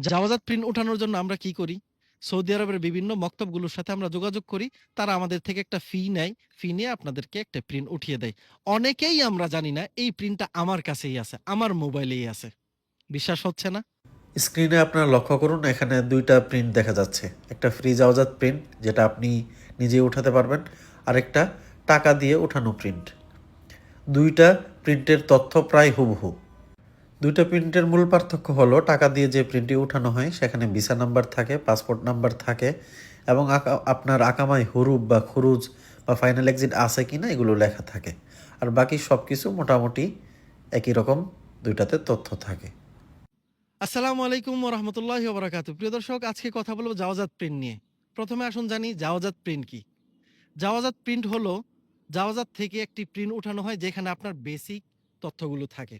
জাওয়াজাত print উঠানোর জন্য আমরা কি করি? সৌদি আরবের বিভিন্ন মক্তবগুলোর সাথে আমরা যোগাযোগ করি। তারা আমাদের থেকে একটা ফি নেয়। ফি নিয়ে আপনাদেরকে একটা প্রিন্ট উঠিয়ে দেয়। অনেকেই আমরা জানি না, এই প্রিন্টটা আমার কাছেই আছে। আমার মোবাইলেই আছে। বিশ্বাস হচ্ছে না? স্ক্রিনে আপনারা লক্ষ্য করুন, এখানে দুইটা প্রিন্ট দেখা যাচ্ছে একটা ফ্রি জাওজাত প্রিন্ট যেটা আপনি নিজে উঠাতে পারবেন, আরেকটা টাকা দিয়ে উঠানো প্রিন্ট দুইটা প্রিন্টের তথ্য প্রায় হুবহু দুইটা প্রিন্টের মূল পার্থক্য হলো, টাকা দিয়ে যে প্রিন্টটি উঠানো হয় সেখানে ভিসা নাম্বার থাকে, পাসপোর্ট নাম্বার থাকে, এবং আপনার আকামায় হুরুপ বা খুরুজ বা ফাইনাল এক্সিট আছে কি না এগুলো লেখা থাকে আর বাকি সব কিছু মোটামুটি একই রকম, দুইটাতে তথ্য থাকে আসসালামু আলাইকুম রহমতুল্লাহ ওয়া প্রিয় দর্শক, আজকে কথা বলব জাওয়াজাত প্রিন্ট নিয়ে। প্রথমে আসুন জানি জাওয়াজাত প্রিন্ট কি? জাওয়াজাত প্রিন্ট হলো, জাওয়াজাত থেকে একটি প্রিন্ট উঠানো হয় যেখানে আপনার বেসিক তথ্যগুলো থাকে।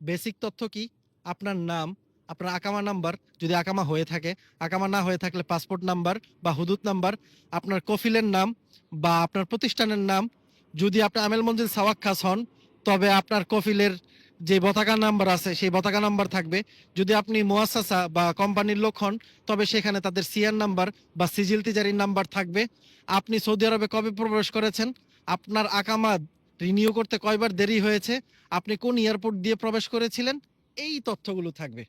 বেসিক তথ্য কি? আপনার নাম, আপনার আকামা নাম্বার যদি আকামা হয়ে থাকে, আকামা না হয়ে থাকলে পাসপোর্ট নাম্বার বা হুদুদ নাম্বার, আপনার কফিলের নাম বা আপনার প্রতিষ্ঠানের নাম। যদি আপনি আমেল মঞ্জিল সাওয়াক্কাস হন তবে আপনার কফিলের যে পতাকা নাম্বার আছে সেই পতাকা নাম্বার থাকবে। যদি আপনি মোয়াসাসা বা কোম্পানির লোক হন তবে সেখানে তাদের সিআর নাম্বার বা সিজিল তিজারির নাম্বার থাকবে। আপনি সৌদি আরবে কবে প্রবেশ করেছেন? আপনার আকামা রিনিউ করতে কয়বার দেরি হয়েছে? আপনি কোন এয়ারপোর্ট দিয়ে প্রবেশ করেছিলেন? এই তথ্যগুলো থাকবে।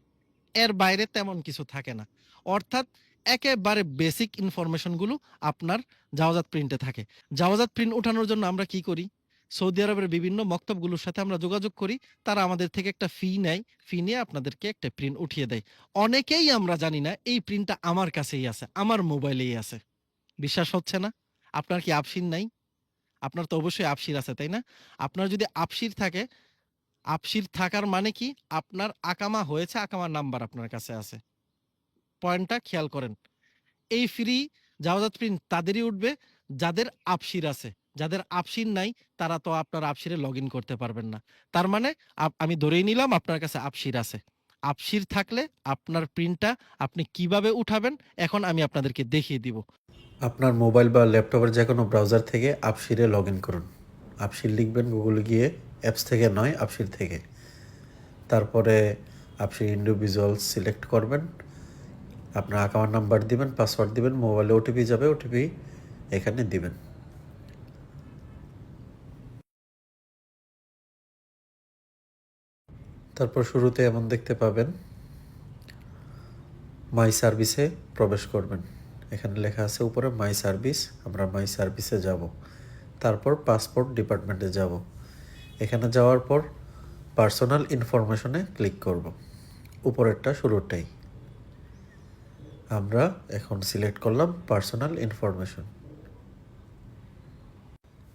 এর বাইরে তেমন কিছু থাকে না। অর্থাৎ একেবারে বেসিক ইনফরমেশনগুলো আপনার জাওয়াজাত প্রিন্টে থাকে। জাওয়াজাত প্রিন্ট উঠানোর জন্য আমরা কি করি? সৌদি আরবের বিভিন্ন মক্তবগুলোর সাথে আমরা যোগাযোগ করি। তারা আমাদের থেকে একটা ফি নেয়। ফি নিয়ে আপনাদেরকে একটা প্রিন্ট উঠিয়ে দেয়। অনেকেই আমরা জানি না, এই প্রিন্টটা আমার কাছেই আছে। আমার মোবাইলেই আছে। বিশ্বাস হচ্ছে না? আপনার কি আপসির নাই? আপনার তো অবশ্যই আপসির আছে, তাই না? আপনার যদি আপসির থাকে, আপসির থাকার মানে কি? আপনার আকামা হয়েছে, আকামার নাম্বার আপনার কাছে আছে। পয়েন্টটা খেয়াল করেন। এই ফ্রি জাওয়াজাত প্রিন্ট তাদেরই উঠবে যাদের আপসির আছে। যাদের আপসির নাই তারা তো আপনার আপসিরে লগইন করতে পারবেন না। তার মানে আমি ধরেই নিলাম আপনার কাছে আপসির আছে। আপসির থাকলে আপনার প্রিন্টটা আপনি কীভাবে উঠাবেন এখন আমি আপনাদেরকে দেখিয়ে দিব। আপনার মোবাইল বা ল্যাপটপের যে কোনো ব্রাউজার থেকে আপসিরে লগ ইন করুন। আপসির লিখবেন গুগলে গিয়ে, অ্যাপস থেকে নয়, আপসির থেকে। তারপরে আপসির ইন্ডিভিজুয়াল সিলেক্ট করবেন। আপনার অ্যাকাউন্ট নাম্বার দিবেন, পাসওয়ার্ড দিবেন, মোবাইলে ওটিপি যাবে, ওটিপি এখানে দিবেন। তারপর শুরুতে এমন দেখতে পাবেন, মাই সার্ভিসে প্রবেশ করবেন। এখানে লেখা আছে উপরে, মাই সার্ভিস আমরা মাই সার্ভিসে যাব। তারপর পাসপোর্ট ডিপার্টমেন্টে যাব। এখানে যাওয়ার পর পার্সোনাল ইনফরমেশনে ক্লিক করব। উপরেরটা শুরুটাই আমরা এখন সিলেক্ট করলাম পার্সোনাল ইনফরমেশন।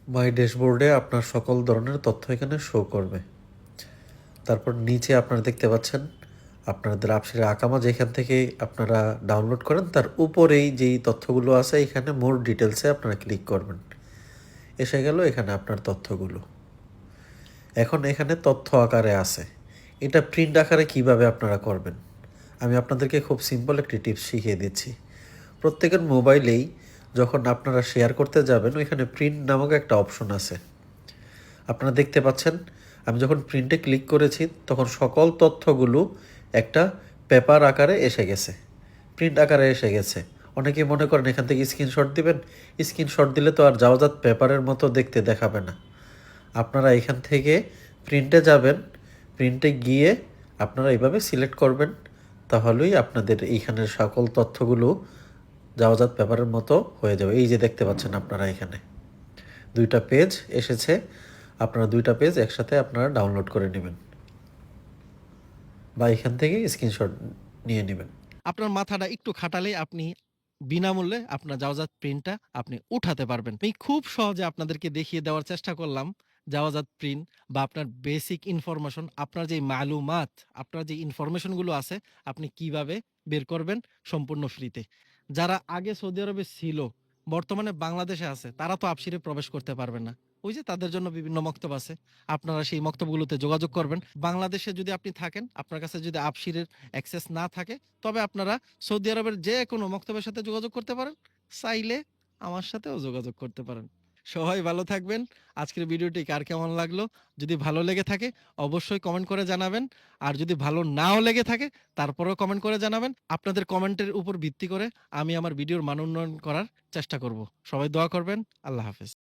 মাই ড্যাশবোর্ডে আপনার সকল ধরনের তথ্য এখানে শো করবে। তারপর নিচে আপনারা দেখতে পাচ্ছেন আপনাদের আপসের আকামা যেখান থেকে আপনারা ডাউনলোড করেন, তার উপরেই যেই তথ্যগুলো আছে, এখানে মোর ডিটেলসে আপনারা ক্লিক করবেন। এসে গেল এখানে আপনার তথ্যগুলো। এখন এখানে তথ্য আকারে আছে। এটা প্রিন্ট আকারে কীভাবে আপনারা করবেন? আমি আপনাদেরকে খুব সিম্পল একটি টিপস শিখিয়ে দিচ্ছি। প্রত্যেকের মোবাইলেই যখন আপনারা শেয়ার করতে যাবেন, ওইখানে প্রিন্ট নামক একটা অপশন আছে। আপনারা দেখতে পাচ্ছেন, আমি যখন প্রিন্টে ক্লিক করেছি, তখন সকল তথ্যগুলো একটা পেপার আকারে এসে গেছে প্রিন্ট আকারে এসে গেছে। অনেকে মনে করেন এখান থেকে স্ক্রিনশট দিবেন স্ক্রিনশট দিলে তো আর যাওয়াজাত পেপারের মতো দেখতে দেখাবে না। আপনারা এখান থেকে প্রিন্টে যাবেন প্রিন্টে গিয়ে আপনারা এইভাবে সিলেক্ট করবেন, তাহলেই আপনাদের এইখানের সকল তথ্যগুলো যাওয়াজাত পেপারের মতো হয়ে যাবে। এই যে দেখতে পাচ্ছেন আপনারা এখানে। দুইটা পেজ এসেছে, আপনারা দুইটা পেজ একসাথে আপনারা ডাউনলোড করে নেবেন। বা এখান থেকে স্ক্রিনশট নিয়ে নেবেন আপনার মাথাটা একটু খাটালেই আপনি বিনামূল্যে আপনার জাওয়াজাত প্রিন্টটা আপনি উঠাতে পারবেন। আমি খুব সহজে আপনাদেরকে দেখিয়ে দেওয়ার চেষ্টা করলাম জাওয়াজাত প্রিন্ট বা আপনার বেসিক ইনফরমেশন আপনার যে মালুমাত, আপনার যে ইনফরমেশনগুলো আছে, আপনি কীভাবে বের করবেন সম্পূর্ণ ফ্রিতে। যারা আগে সৌদি আরবে ছিল, বর্তমানে বাংলাদেশে আছে, তারা তো আপসিরে প্রবেশ করতে পারবে না। ওই যে তাদের জন্য বিভিন্ন মক্তব আছে। আপনারা সেই মক্তবগুলোতে যোগাযোগ করবেন। বাংলাদেশে যদি আপনি থাকেন, আপনার কাছে যদি আপসিরের অ্যাক্সেস না থাকে, তবে আপনারা সৌদি আরবের যে কোনো মক্তবের সাথে যোগাযোগ করতে পারেন। চাইলে আমার সাথেও যোগাযোগ করতে পারেন। সবাই ভালো থাকবেন আজকের ভিডিওটি কার কেমন লাগল যদি ভালো লেগে থাকে, অবশ্যই কমেন্ট করে জানাবেন আর যদি ভালো নাও লেগে থাকে, তারপরেও কমেন্ট করে জানাবেন আপনাদের কমেন্টের উপর ভিত্তি করে আমি আমার ভিডিওর মান উন্নয়ন করার চেষ্টা করব সবাই দোয়া করবেন আল্লাহ হাফেজ